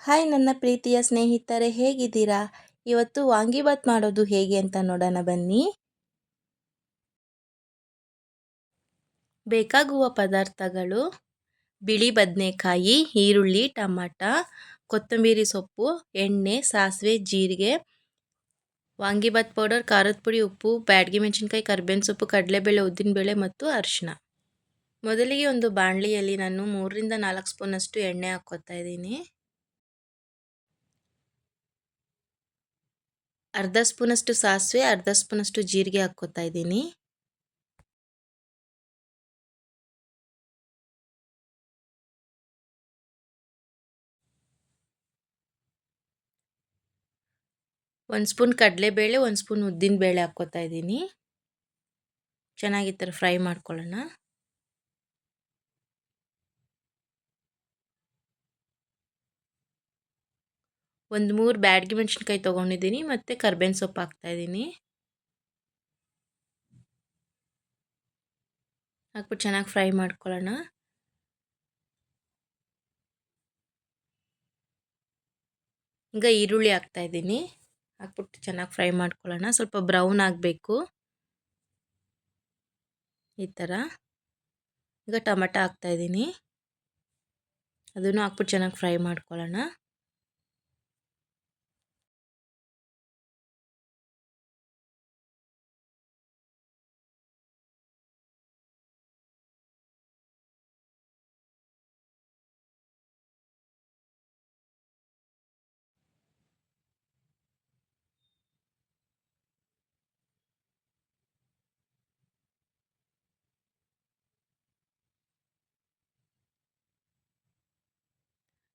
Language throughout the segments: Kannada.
ಹಾಯ್ ನನ್ನ ಪ್ರೀತಿಯ ಸ್ನೇಹಿತರೆ, ಹೇಗಿದ್ದೀರಾ? ಇವತ್ತು ವಾಂಗಿಬಾತ್ ಮಾಡೋದು ಹೇಗೆ ಅಂತ ನೋಡೋಣ ಬನ್ನಿ. ಬೇಕಾಗುವ ಪದಾರ್ಥಗಳು, ಬಿಳಿ ಬದನೆಕಾಯಿ, ಈರುಳ್ಳಿ, ಟಮಾಟ, ಕೊತ್ತಂಬರಿ ಸೊಪ್ಪು, ಎಣ್ಣೆ, ಸಾಸಿವೆ, ಜೀರಿಗೆ ವಾಂಗಿಬಾತ್ ಪೌಡರ್, ಖಾರದ ಪುಡಿ, ಉಪ್ಪು, ಬ್ಯಾಡ್ಗೆ ಮೆಣಸಿನ್ಕಾಯಿ, ಕರ್ಬೇವಿನ ಸೊಪ್ಪು, ಕಡಲೆಬೇಳೆ ಉದ್ದಿನಬೇಳೆ ಮತ್ತು ಅರಿಶಿನ ಮೊದಲಿಗೆ ಒಂದು ಬಾಣಲಿಯಲ್ಲಿ ನಾನು ಮೂರರಿಂದ ನಾಲ್ಕು ಸ್ಪೂನಷ್ಟು ಎಣ್ಣೆ ಹಾಕ್ಕೋತಾ ಇದ್ದೀನಿ. ಅರ್ಧ ಸ್ಪೂನಷ್ಟು ಸಾಸಿವೆ, ಅರ್ಧ ಸ್ಪೂನಷ್ಟು ಜೀರಿಗೆ ಹಾಕ್ಕೋತಾ ಇದ್ದೀನಿ. ಒಂದು ಸ್ಪೂನ್ ಕಡಲೆಬೇಳೆ, ಒಂದು ಸ್ಪೂನ್ ಉದ್ದಿನ ಬೇಳೆ ಹಾಕ್ಕೋತಾ ಇದ್ದೀನಿ. ಚೆನ್ನಾಗಿ ಥರ ಫ್ರೈ ಮಾಡ್ಕೊಳ್ಳೋಣ. ಒಂದು ಮೂರು ಬ್ಯಾಡ್ಗಿ ಮೆಣಸಿನ್ಕಾಯಿ ತೊಗೊಂಡಿದ್ದೀನಿ, ಮತ್ತು ಕರ್ಬೇವಿನ ಸೊಪ್ಪು ಹಾಕ್ತಾಯಿದ್ದೀನಿ. ಹಾಕ್ಬಿಟ್ಟು ಚೆನ್ನಾಗಿ ಫ್ರೈ ಮಾಡ್ಕೊಳ್ಳೋಣ. ಈಗ ಈರುಳ್ಳಿ ಹಾಕ್ತಾಯಿದ್ದೀನಿ. ಹಾಕ್ಬಿಟ್ಟು ಚೆನ್ನಾಗಿ ಫ್ರೈ ಮಾಡ್ಕೊಳ್ಳೋಣ. ಸ್ವಲ್ಪ ಬ್ರೌನ್ ಆಗಬೇಕು. ಈ ಥರ. ಈಗ ಟೊಮೆಟೊ ಹಾಕ್ತಾಯಿದ್ದೀನಿ. ಅದನ್ನು ಹಾಕ್ಬಿಟ್ಟು ಚೆನ್ನಾಗಿ ಫ್ರೈ ಮಾಡ್ಕೊಳ್ಳೋಣ.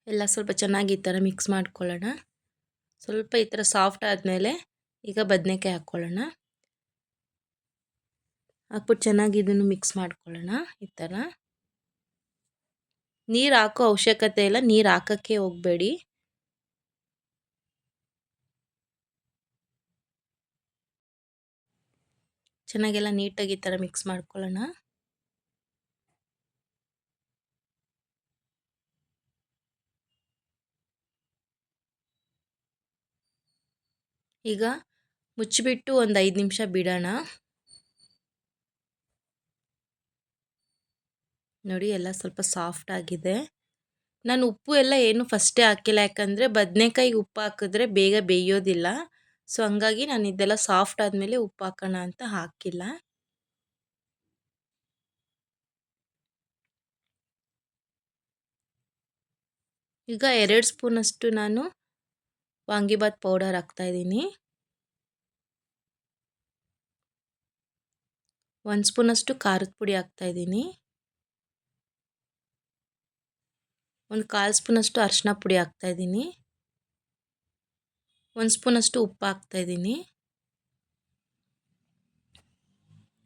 ಎಲ್ಲ ಸ್ವಲ್ಪ ಚೆನ್ನಾಗಿ ಈ ಥರ ಮಿಕ್ಸ್ ಮಾಡ್ಕೊಳ್ಳೋಣ. ಸ್ವಲ್ಪ ಈ ಥರ ಸಾಫ್ಟ್ ಆದಮೇಲೆ ಈಗ ಬದನೆಕಾಯಿ ಹಾಕ್ಕೊಳ್ಳೋಣ. ಹಾಕ್ಬಿಟ್ಟು ಚೆನ್ನಾಗಿ ಇದನ್ನು ಮಿಕ್ಸ್ ಮಾಡ್ಕೊಳ್ಳೋಣ ಈ ಥರ. ನೀರು ಹಾಕೋ ಅವಶ್ಯಕತೆ ಇಲ್ಲ, ನೀರು ಹಾಕೋಕ್ಕೆ ಹೋಗಬೇಡಿ. ಚೆನ್ನಾಗೆಲ್ಲ ನೀಟಾಗಿ ಈ ಥರ ಮಿಕ್ಸ್ ಮಾಡ್ಕೊಳ್ಳೋಣ. ಈಗ ಮುಚ್ಚಿಬಿಟ್ಟು ಒಂದು ಐದು ನಿಮಿಷ ಬಿಡೋಣ. ನೋಡಿ, ಎಲ್ಲ ಸ್ವಲ್ಪ ಸಾಫ್ಟ್ ಆಗಿದೆ. ನಾನು ಉಪ್ಪು ಎಲ್ಲ ಏನು ಫಸ್ಟೇ ಹಾಕಿಲ್ಲ, ಯಾಕಂದರೆ ಬದನೆಕಾಯಿಗೆ ಉಪ್ಪು ಹಾಕಿದ್ರೆ ಬೇಗ ಬೇಯೋದಿಲ್ಲ. ಸೊ, ಹಂಗಾಗಿ ನಾನು ಇದೆಲ್ಲ ಸಾಫ್ಟ್ ಆದಮೇಲೆ ಉಪ್ಪು ಹಾಕೋಣ ಅಂತ ಹಾಕಿಲ್ಲ. ಈಗ ಎರಡು ಸ್ಪೂನಷ್ಟು ನಾನು ವಾಂಗಿಬಾತ್ ಪೌಡರ್ ಹಾಕ್ತಾಯಿದ್ದೀನಿ ಒಂದು ಸ್ಪೂನಷ್ಟು ಖಾರದ ಪುಡಿ ಹಾಕ್ತಾಯಿದ್ದೀನಿ ಒಂದು ಕಾಲು ಸ್ಪೂನಷ್ಟು ಅರಿಶಿನ ಪುಡಿ ಹಾಕ್ತಾಯಿದ್ದೀನಿ ಒಂದು ಸ್ಪೂನಷ್ಟು ಉಪ್ಪು ಹಾಕ್ತಾಯಿದ್ದೀನಿ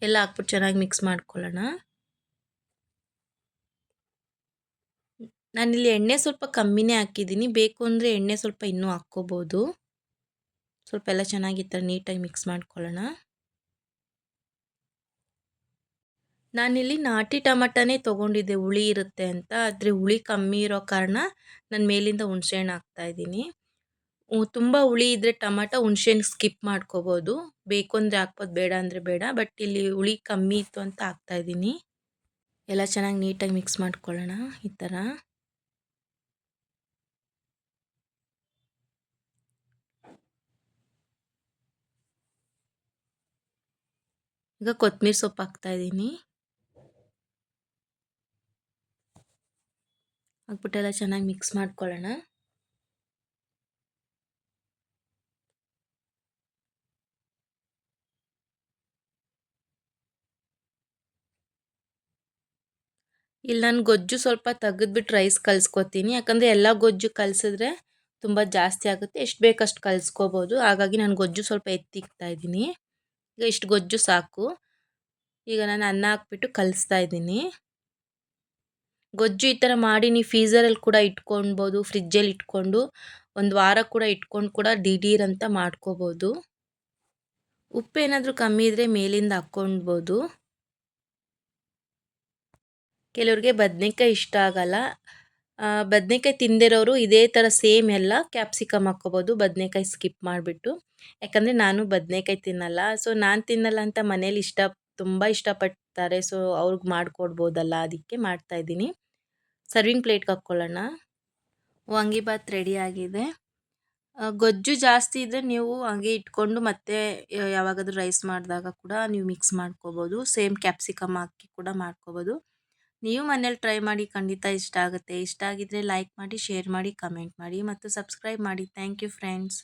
ಎಲ್ಲ ಹಾಕ್ಬಿಟ್ಟು ಚೆನ್ನಾಗಿ ಮಿಕ್ಸ್ ಮಾಡ್ಕೊಳ್ಳೋಣ. ನಾನಿಲ್ಲಿ ಎಣ್ಣೆ ಸ್ವಲ್ಪ ಕಮ್ಮಿನೇ ಹಾಕಿದ್ದೀನಿ. ಬೇಕು ಅಂದರೆ ಎಣ್ಣೆ ಸ್ವಲ್ಪ ಇನ್ನೂ ಹಾಕ್ಕೋಬೋದು. ಸ್ವಲ್ಪ ಎಲ್ಲ ಚೆನ್ನಾಗಿ ಈ ಥರ ನೀಟಾಗಿ ಮಿಕ್ಸ್ ಮಾಡ್ಕೊಳ್ಳೋಣ. ನಾನಿಲ್ಲಿ ನಾಟಿ ಟಮಟನೇ ತೊಗೊಂಡಿದ್ದೆ. ಹುಳಿ ಇರುತ್ತೆ ಅಂತ. ಆದರೆ ಹುಳಿ ಕಮ್ಮಿ ಇರೋ ಕಾರಣ ನಾನು ಮೇಲಿಂದ ಹುಣಸೆಹಣ್ಣು ಹಾಕ್ತಾಯಿದ್ದೀನಿ ತುಂಬ ಹುಳಿ ಇದ್ದರೆ ಟಮಾಟ ಹುಣ್ಸೆಹಣ್ಣು ಸ್ಕಿಪ್ ಮಾಡ್ಕೋಬೋದು. ಬೇಕು ಅಂದರೆ ಹಾಕ್ಬೋದು, ಬೇಡ ಅಂದರೆ ಬೇಡ. ಬಟ್ ಇಲ್ಲಿ ಹುಳಿ ಕಮ್ಮಿ ಇತ್ತು ಅಂತ ಹಾಕ್ತಾಯಿದ್ದೀನಿ ಎಲ್ಲ ಚೆನ್ನಾಗಿ ನೀಟಾಗಿ ಮಿಕ್ಸ್ ಮಾಡ್ಕೊಳ್ಳೋಣ ಈ ಥರ. ಈಗ ಕೊತ್ತಂಬರಿ ಸೊಪ್ಪು ಹಾಕ್ತಾ ಇದ್ದೀನಿ. ಹಾಕ್ಬಿಟ್ಟೆಲ್ಲ ಚೆನ್ನಾಗಿ ಮಿಕ್ಸ್ ಮಾಡ್ಕೊಳ್ಳೋಣ. ಇಲ್ಲಿ ನಾನು ಗೊಜ್ಜು ಸ್ವಲ್ಪ ತೆಗೆದ್ಬಿಟ್ಟು ರೈಸ್ ಕಲಿಸ್ಕೊತೀನಿ. ಯಾಕಂದರೆ ಎಲ್ಲ ಗೊಜ್ಜು ಕಲಿಸಿದ್ರೆ ತುಂಬ ಜಾಸ್ತಿ ಆಗುತ್ತೆ. ಎಷ್ಟು ಬೇಕಷ್ಟು ಕಲಿಸ್ಕೋಬೋದು. ಹಾಗಾಗಿ ನಾನು ಗೊಜ್ಜು ಸ್ವಲ್ಪ ಎತ್ತಿಕ್ತಾ ಇದ್ದೀನಿ. ಈಗ ಇಷ್ಟು ಗೊಜ್ಜು ಸಾಕು. ಈಗ ನಾನು ಅನ್ನ ಹಾಕ್ಬಿಟ್ಟು ಕಲಿಸ್ತಾ ಇದ್ದೀನಿ. ಗೊಜ್ಜು ಈ ಥರ ಮಾಡಿ ನೀವು ಫೀಸರಲ್ಲಿ ಕೂಡ ಇಟ್ಕೊಳ್ಬೋದು ಫ್ರಿಜ್ಜಲ್ಲಿ ಇಟ್ಕೊಂಡು, ಒಂದು ವಾರ ಕೂಡ ಇಟ್ಕೊಂಡು ಕೂಡ ದಿಢೀರ್ ಅಂತ ಮಾಡ್ಕೋಬೋದು. ಉಪ್ಪೇನಾದರೂ ಕಮ್ಮಿ ಇದ್ದರೆ ಮೇಲಿಂದ ಹಾಕ್ಕೊಳ್ಬೋದು. ಕೆಲವ್ರಿಗೆ ಬದನೇಕಾಯಿ ಇಷ್ಟ ಆಗಲ್ಲ. ಬದನೇಕಾಯಿ ತಿಂದಿರೋರು ಇದೇ ಥರ ಸೇಮ್ ಎಲ್ಲ ಕ್ಯಾಪ್ಸಿಕಮ್ ಹಾಕ್ಕೋಬೋದು, ಬದನೇಕಾಯಿ ಸ್ಕಿಪ್ ಮಾಡಿಬಿಟ್ಟು. ಯಾಕಂದರೆ ನಾನು ಬದನೇಕಾಯಿ ತಿನ್ನಲ್ಲ, ಸೊ ನಾನು ತಿನ್ನಲ್ಲ ಅಂತ ಮನೇಲಿ ಇಷ್ಟ, ತುಂಬ ಇಷ್ಟಪಡ್ತಾರೆ, ಸೊ ಅವ್ರಿಗೆ ಮಾಡಿಕೊಡ್ಬೋದಲ್ಲ, ಅದಕ್ಕೆ ಮಾಡ್ತಾಯಿದ್ದೀನಿ ಸರ್ವಿಂಗ್ ಪ್ಲೇಟ್ಗೆ ಹಾಕ್ಕೊಳ್ಳೋಣ. ರೆಡಿ ಆಗಿದೆ. ಗೊಜ್ಜು ಜಾಸ್ತಿ ಇದ್ದರೆ ನೀವು ಹಂಗೆ ಇಟ್ಕೊಂಡು ಮತ್ತೆ ಯಾವಾಗಾದ್ರೂ ರೈಸ್ ಮಾಡಿದಾಗ ಕೂಡ ನೀವು ಮಿಕ್ಸ್ ಮಾಡ್ಕೋಬೋದು. ಸೇಮ್ ಕ್ಯಾಪ್ಸಿಕಮ್ ಹಾಕಿ ಕೂಡ ಮಾಡ್ಕೋಬೋದು. ನೀವು ಮನೇಲಿ ಟ್ರೈ ಮಾಡಿ ಖಂಡಿತ ಇಷ್ಟ ಆಗುತ್ತೆ. ಇಷ್ಟ ಆಗಿದ್ದರೆ ಲೈಕ್ ಮಾಡಿ, ಶೇರ್ ಮಾಡಿ, ಕಮೆಂಟ್ ಮಾಡಿ ಮತ್ತು ಸಬ್ಸ್ಕ್ರೈಬ್ ಮಾಡಿ. Thank you friends.